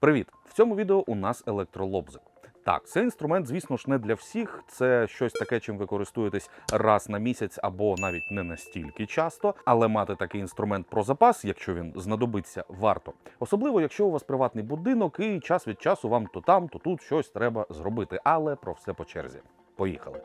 Привіт! В цьому відео у нас електролобзик. Так, цей інструмент, звісно ж, не для всіх. Це щось таке, чим ви користуєтесь раз на місяць або навіть не настільки часто. Але мати такий інструмент про запас, якщо він знадобиться, варто. Особливо, якщо у вас приватний будинок і час від часу вам то там, то тут щось треба зробити. Але про все по черзі. Поїхали.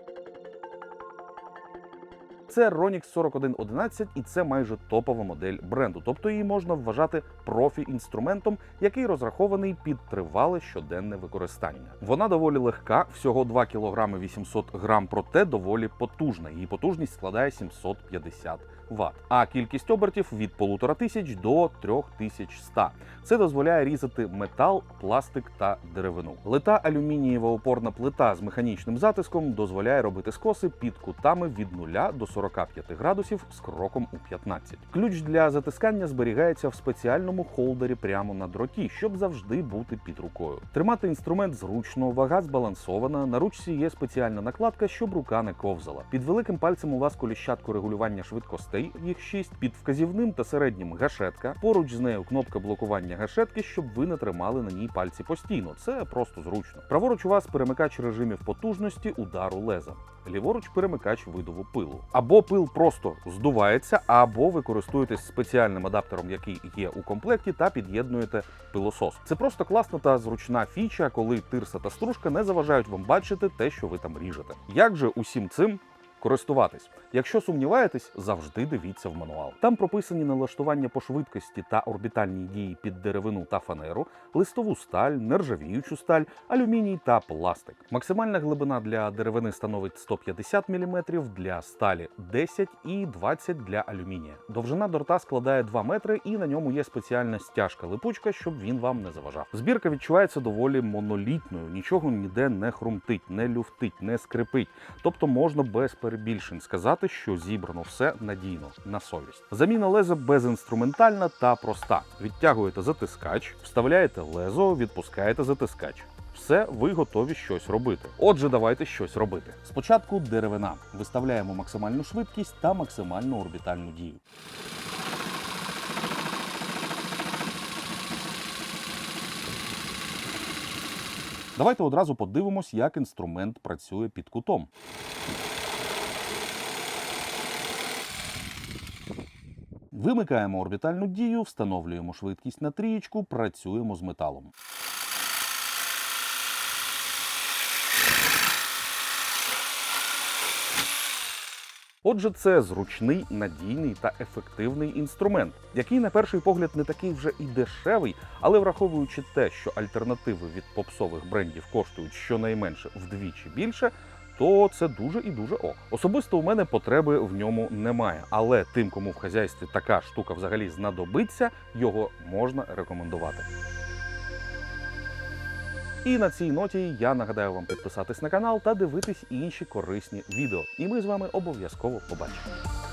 Це Ronix 4111 і це майже топова модель бренду, тобто її можна вважати профі-інструментом, який розрахований під тривале щоденне використання. Вона доволі легка, всього 2 кг 800 грам, проте доволі потужна. Її потужність складає 750 Вт, а кількість обертів від 1500 до 3100. Це дозволяє різати метал, пластик та деревину. Лита алюмінієва опорна плита з механічним затиском дозволяє робити скоси під кутами від 0 до 45 градусів з кроком у 15. Ключ для затискання зберігається в спеціальному холдері прямо на дроті, щоб завжди бути під рукою. Тримати інструмент зручно, вага збалансована. На ручці є спеціальна накладка, щоб рука не ковзала. Під великим пальцем у вас коліщатку регулювання швидкостей, їх 6, під вказівним та середнім гашетка. Поруч з нею кнопка блокування гашетки, щоб ви не тримали на ній пальці постійно. Це просто зручно. Праворуч у вас перемикач режимів потужності удару леза. Ліворуч перемикач видову пилу. Або пил просто здувається, або ви користуєтесь спеціальним адаптером, який є у комплекті, та під'єднуєте пилосос. Це просто класна та зручна фіча, коли тирса та стружка не заважають вам бачити те, що ви там ріжете. Як же усім цим користуватись. Якщо сумніваєтесь, завжди дивіться в мануал. Там прописані налаштування по швидкості та орбітальній дії під деревину та фанеру, листову сталь, нержавіючу сталь, алюміній та пластик. Максимальна глибина для деревини становить 150 мм, для сталі 10 і 20 для алюмінія. Довжина дорта складає 2 метри, і на ньому є спеціальна стяжка липучка, щоб він вам не заважав. Збірка відчувається доволі монолітною, нічого ніде не хрумтить, не люфтить, не скрипить. Тобто можна без перебільшень сказати, що зібрано все надійно на совість. Заміна леза безінструментальна та проста. Відтягуєте затискач, вставляєте лезо, відпускаєте затискач. Все, ви готові щось робити. Отже, давайте щось робити. Спочатку деревина. Виставляємо максимальну швидкість та максимальну орбітальну дію. Давайте одразу подивимось, як інструмент працює під кутом. Вимикаємо орбітальну дію, встановлюємо швидкість на трієчку, працюємо з металом. Отже, це зручний, надійний та ефективний інструмент, який на перший погляд не такий вже і дешевий, але враховуючи те, що альтернативи від попсових брендів коштують щонайменше вдвічі більше. То це дуже і дуже ок. Особисто у мене потреби в ньому немає, але тим, кому в хазяйстві така штука взагалі знадобиться, його можна рекомендувати. І на цій ноті я нагадаю вам підписатись на канал та дивитись інші корисні відео. І ми з вами обов'язково побачимо.